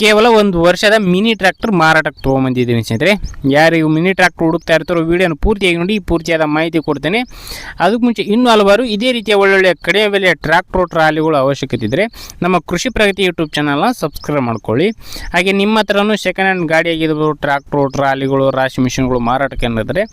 ಕೇವಲ ಒಂದು ವರ್ಷದ ಮಿನಿ ಟ್ರ್ಯಾಕ್ಟರ್ ಮಾರಾಟಕ್ಕೆ ತೊಗೊಂಬಂದಿದ್ದೀನಿ ಸ್ನೇಹಿತರೆ. ಯಾರು ಮಿನಿ ಟ್ರ್ಯಾಕ್ಟರ್ ಹುಡುಕ್ತಾ ಇರ್ತಾರೋ ವೀಡಿಯೋನ ಪೂರ್ತಿಯಾಗಿ ನೋಡಿ, ಪೂರ್ತಿಯಾದ ಮಾಹಿತಿ ಕೊಡ್ತೇನೆ. ಅದಕ್ಕೆ ಮುಂಚೆ ಇನ್ನೂ ಹಲವಾರು ಇದೇ ರೀತಿಯ ಒಳ್ಳೊಳ್ಳೆಯ ಕಡಿಮೆ ಬೆಲೆಯ ಟ್ರ್ಯಾಕ್ಟರ್ ಟ್ರಾಲಿಗಳು ಅವಶ್ಯಕತೆ ಇದ್ದರೆ ನಮ್ಮ ಕೃಷಿ ಪ್ರಗತಿ ಯೂಟ್ಯೂಬ್ ಚಾನಲ್ನ ಸಬ್ಸ್ಕ್ರೈಬ್ ಮಾಡ್ಕೊಳ್ಳಿ. ಹಾಗೆ ನಿಮ್ಮ ಹತ್ರನೂ ಸೆಕೆಂಡ್ ಹ್ಯಾಂಡ್ ಗಾಡಿ ಆಗಿರ್ಬೋದು ಟ್ರ್ಯಾಕ್ಟ್ರು, ಟ್ರಾಲಿಗಳು, ರಾಶಿ ಮಿಷಿನ್ಗಳು ಮಾರಾಟಕ್ಕೆ ಅಂದರೆ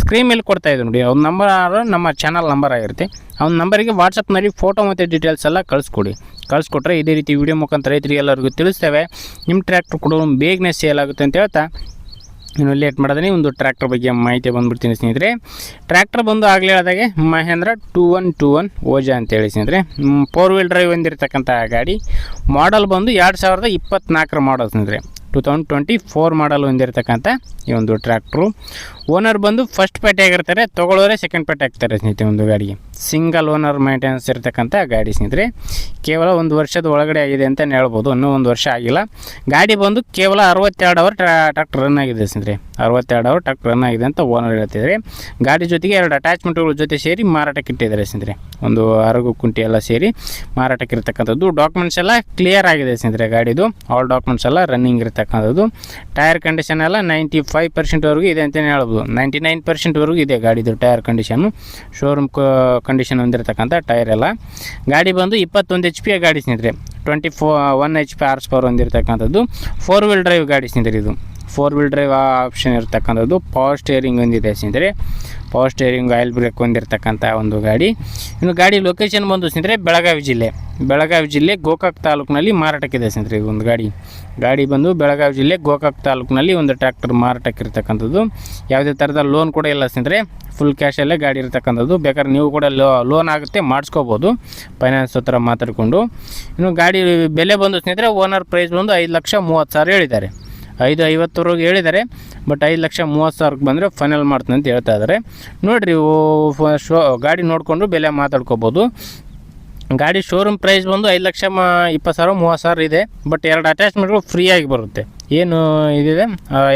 ಸ್ಕ್ರೀನ್ ಮೇಲೆ ಕೊಡ್ತಾ ಇದ್ದೀವಿ ನೋಡಿ. ಅವ್ರ ನಂಬರ್ ನಮ್ಮ ಚಾನಲ್ ನಂಬರ್ ಆಗಿರುತ್ತೆ. ಅವ್ನ ನಂಬರಿಗೆ ವಾಟ್ಸಪ್ನಲ್ಲಿ ಫೋಟೋ ಮತ್ತು ಡೀಟೇಲ್ಸ್ ಎಲ್ಲ ಕಳಿಸ್ಕೊಡಿ. ಕಳಿಸ್ಕೊಟ್ರೆ ಇದೇ ರೀತಿ ವಿಡಿಯೋ ಮುಖಾಂತರ ರೈತರಿಗೆ ಎಲ್ಲರಿಗೂ ತಿಳಿಸ್ತೇವೆ. ನಿಮ್ಮ ಟ್ರ್ಯಾಕ್ಟರ್ ಕೂಡ ಬೇಗನೆ ಸೇಲ್ ಆಗುತ್ತೆ ಅಂತ ಹೇಳ್ತಾ ಇನ್ನು ಲೇಟ್ ಮಾಡಿದ್ರೆ ಒಂದು ಟ್ರ್ಯಾಕ್ಟರ್ ಬಗ್ಗೆ ಮಾಹಿತಿ ಬಂದುಬಿಡ್ತೀನಿ ಸ್ನೇಹಿತರೆ. ಟ್ರ್ಯಾಕ್ಟರ್ ಬಂದು ಆಗಲೇ ಹೇಳಿದಾಗೆ Mahindra two one two one Oja ಅಂತೇಳಿ ಸ್ನೇಹಿತರೆ. ಫೋರ್ ವೀಲ್ ಡ್ರೈವ್ ಹೊಂದಿರತಕ್ಕಂಥ ಗಾಡಿ. ಮಾಡಲ್ ಬಂದು ಎರಡು ಸಾವಿರದ ಇಪ್ಪತ್ತ್ನಾಲ್ಕರ ಮಾಡಲ್ ಸ್ನೇಹಿತರೆ. Two thousand twenty four model ಹೊಂದಿರತಕ್ಕಂಥ ಈ ಒಂದು ಟ್ರ್ಯಾಕ್ಟ್ರು ಓನರ್ ಬಂದು ಫಸ್ಟ್ ಪೇಟೆ ಆಗಿರ್ತಾರೆ ತೊಗೊಳೋರೆ ಸೆಕೆಂಡ್ ಪೇಟೆ ಆಗ್ತಾರೆ ಸ್ನೇಹಿತರೆ ಒಂದು ಗಾಡಿಗೆ. ಸಿಂಗಲ್ ಓನರ್ ಮೇಂಟೆನೆನ್ಸ್ ಇರತಕ್ಕಂಥ ಗಾಡಿ ಸ್ನೇಹಿತರೆ. ಕೇವಲ ಒಂದು ವರ್ಷದ ಒಳಗಡೆ ಆಗಿದೆ ಅಂತಲೇ ಹೇಳ್ಬೋದು, ಇನ್ನೂ ಒಂದು ವರ್ಷ ಆಗಿಲ್ಲ. ಗಾಡಿ ಬಂದು ಕೇವಲ ಅರವತ್ತೆರಡು ಅವರ್ ಟ್ರಾಕ್ಟರ್ ರನ್ ಆಗಿದೆ ಸ್ನೇಹಿತರೆ. ಅರವತ್ತೆರಡು ಅವರ್ ಟಕ್ ರನ್ ಆಗಿದೆ ಅಂತ ಓನರ್ ಹೇಳ್ತಿದ್ದಾರೆ. ಗಾಡಿ ಜೊತೆಗೆ ಎರಡು ಅಟ್ಯಾಚ್ಮೆಂಟ್ಗಳ ಜೊತೆ ಸೇರಿ ಮಾರಾಟಕ್ಕೆ ಇಟ್ಟಿದ್ದಾರೆ ಸ್ನೇಹಿತರೆ. ಒಂದು ಅರಗು ಕುಂಟಿ ಎಲ್ಲ ಸೇರಿ ಮಾರಾಟಕ್ಕೆ ಇರತಕ್ಕಂಥದ್ದು. ಡಾಕ್ಯುಮೆಂಟ್ಸ್ ಎಲ್ಲ ಕ್ಲಿಯರ್ ಆಗಿದೆ ಸ್ನೇಹಿತರೆ ಗಾಡಿದು. ಆಲ್ ಡಾಕ್ಯುಮೆಂಟ್ಸ್ ಎಲ್ಲ ರನ್ನಿಂಗ್ ಇರತಕ್ಕಂಥದ್ದು. ಟೈರ್ ಕಂಡೀಷನ್ ಎಲ್ಲ ನೈಂಟಿ ಫೈವ್ ಪರ್ಸೆಂಟ್ವರೆಗೂ ಇದೆ ಅಂತಲೇ ಹೇಳ್ಬೋದು. ನೈಂಟಿ ನೈನ್ ಪರ್ಸೆಂಟ್ವರೆಗೂ ಇದೆ ಗಾಡಿದು ಟೈರ್ ಕಂಡೀಷನು ಶೋರೂಮ್ ಕಂಡೀಷನ್ ಹೊಂದಿರತಕ್ಕಂಥ ಟೈರ್ ಎಲ್ಲ. ಗಾಡಿ ಬಂದು ಇಪ್ಪತ್ತೊಂದು ಎಚ್ ಪಿ ಗಾಡಿ ಸ್ನೇಹಿತರೆ. Twenty four one H P horse power ಹೊಂದಿರತಕ್ಕಂಥದ್ದು. Four wheel drive ಗಾಡಿ ಸ್ನೇಹಿತರೆ ಇದು. ಫೋರ್ ವೀಲ್ ಡ್ರೈವ್ ಆಪ್ಷನ್ ಇರತಕ್ಕಂಥದ್ದು. ಪವರ್ ಸ್ಟೇರಿಂಗ್ ಒಂದಿದೆ ಸ್ನೇಹಿತರೆ. ಪವರ್ ಸ್ಟೇರಿಂಗ್ ಆಯಿಲ್ ಬ್ರೇಕ್ ಹೊಂದಿರತಕ್ಕಂಥ ಒಂದು ಗಾಡಿ. ಇನ್ನು ಗಾಡಿ ಲೊಕೇಶನ್ ಬಂದು ಸ್ನೇಹಿತರೆ, ಬೆಳಗಾವಿ ಜಿಲ್ಲೆ. ಬೆಳಗಾವಿ ಜಿಲ್ಲೆ ಗೋಕಾಕ್ ತಾಲೂಕಿನಲ್ಲಿ ಮಾರಾಟಕ್ಕಿದೆ ಸ್ನೇಹಿತರೆ ಒಂದು ಗಾಡಿ. ಗಾಡಿ ಬಂದು ಬೆಳಗಾವಿ ಜಿಲ್ಲೆ ಗೋಕಾಕ್ ತಾಲೂಕಿನಲ್ಲಿ ಒಂದು ಟ್ರ್ಯಾಕ್ಟರ್ ಮಾರಾಟಕ್ಕಿರ್ತಕ್ಕಂಥದ್ದು ಯಾವುದೇ ಥರದ ಲೋನ್ ಕೂಡ ಇಲ್ಲ ಸ್ನೇಹಿತರೆ. ಫುಲ್ ಕ್ಯಾಶಲ್ಲೇ ಗಾಡಿ ಇರ್ತಕ್ಕಂಥದ್ದು. ಬೇಕಾದ್ರೆ ನೀವು ಕೂಡ ಲೋನ್ ಆಗುತ್ತೆ, ಮಾಡಿಸ್ಕೋಬೋದು. ಫೈನಾನ್ಸ್ ಹತ್ರ ಮಾತಾಡಿಕೊಂಡು. ಇನ್ನು ಗಾಡಿ ಬೆಲೆ ಬಂದು ಸ್ನೇಹಿತರೆ ಓನರ್ ಪ್ರೈಸ್ ಬಂದು ಐದು ಲಕ್ಷ ಮೂವತ್ತು ಸಾವಿರ ಹೇಳಿದ್ದಾರೆ. ಐದು ಐವತ್ತರವರೆಗೆ ಹೇಳಿದ್ದಾರೆ. ಬಟ್ ಐದು ಲಕ್ಷ ಮೂವತ್ತು ಸಾವಿರಕ್ಕೆ ಬಂದರೆ ಫೈನಲ್ ಮಾಡ್ತೀನಿ ಅಂತ ಹೇಳ್ತಾ ಇದ್ದಾರೆ. ನೋಡಿರಿ ಶೋ, ಗಾಡಿ ನೋಡಿಕೊಂಡು ಬೆಲೆ ಮಾತಾಡ್ಕೋಬೋದು. ಗಾಡಿ ಶೋರೂಮ್ ಪ್ರೈಸ್ ಬಂದು ಐದು ಲಕ್ಷ ಇಪ್ಪತ್ತು ಸಾವಿರ, ಮೂವತ್ತು ಸಾವಿರ ಇದೆ. ಬಟ್ ಎರಡು ಅಟ್ಯಾಚ್ಮೆಂಟ್ಗಳು ಫ್ರೀಯಾಗಿ ಬರುತ್ತೆ. ಏನು ಇದಿದೆ?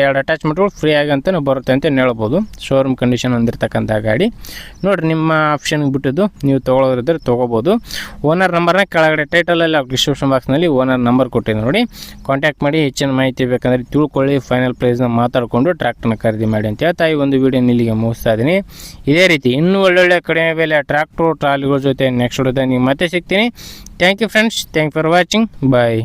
ಎರಡು ಅಟ್ಯಾಚ್ಮೆಂಟ್ಗಳು ಫ್ರೀ ಅಂತಲೇ ಬರುತ್ತೆ ಅಂತ ಹೇಳ್ಬೋದು. ಶೋರೂಮ್ ಕಂಡೀಷನ್ ಹೊಂದಿರತಕ್ಕಂಥ ಗಾಡಿ. ನೋಡಿರಿ, ನಿಮ್ಮ ಆಪ್ಷನ್ಗೆ ಬಿಟ್ಟಿದ್ದು ನೀವು ತೊಗೊಳೋರಿದ್ರೆ ತೊಗೋಬೋದು. ಓನರ್ ನಂಬರ್ನ ಕೆಳಗಡೆ ಟೈಟಲಲ್ಲಿ ಡಿಸ್ಕ್ರಿಪ್ಷನ್ ಬಾಕ್ಸ್ನಲ್ಲಿ ಓನರ್ ನಂಬರ್ ಕೊಟ್ಟಿದ್ದೀನಿ ನೋಡಿ. ಕಾಂಟ್ಯಾಕ್ಟ್ ಮಾಡಿ, ಹೆಚ್ಚಿನ ಮಾಹಿತಿ ಬೇಕಂದರೆ ತಿಳ್ಕೊಳ್ಳಿ ಫೈನಲ್ ಪ್ರೈಸ್ನ ಮಾತಾಡಿಕೊಂಡು ಟ್ರ್ಯಾಕ್ಟರ್ನ ಖರೀದಿ ಮಾಡಿ ಅಂತ ಹೇಳ್ತಾ ಈ ಒಂದು ವೀಡಿಯೋನ ಇಲ್ಲಿಗೆ ಮುಗಿಸ್ತಾ ಇದ್ದೀನಿ ಇದೇ ರೀತಿ ಇನ್ನೂ ಒಳ್ಳೊಳ್ಳೆ ಕಡಿಮೆ ಬೆಲೆ ಟ್ರ್ಯಾಕ್ಟ್ರು ಟ್ರಾಲಿಗಳ ಜೊತೆ ನೆಕ್ಸ್ಟ್ ಹೊಡೆದ ನೀವು ಮತ್ತೆ ಸಿಗ್ತೀನಿ. Thank you friends thank for watching bye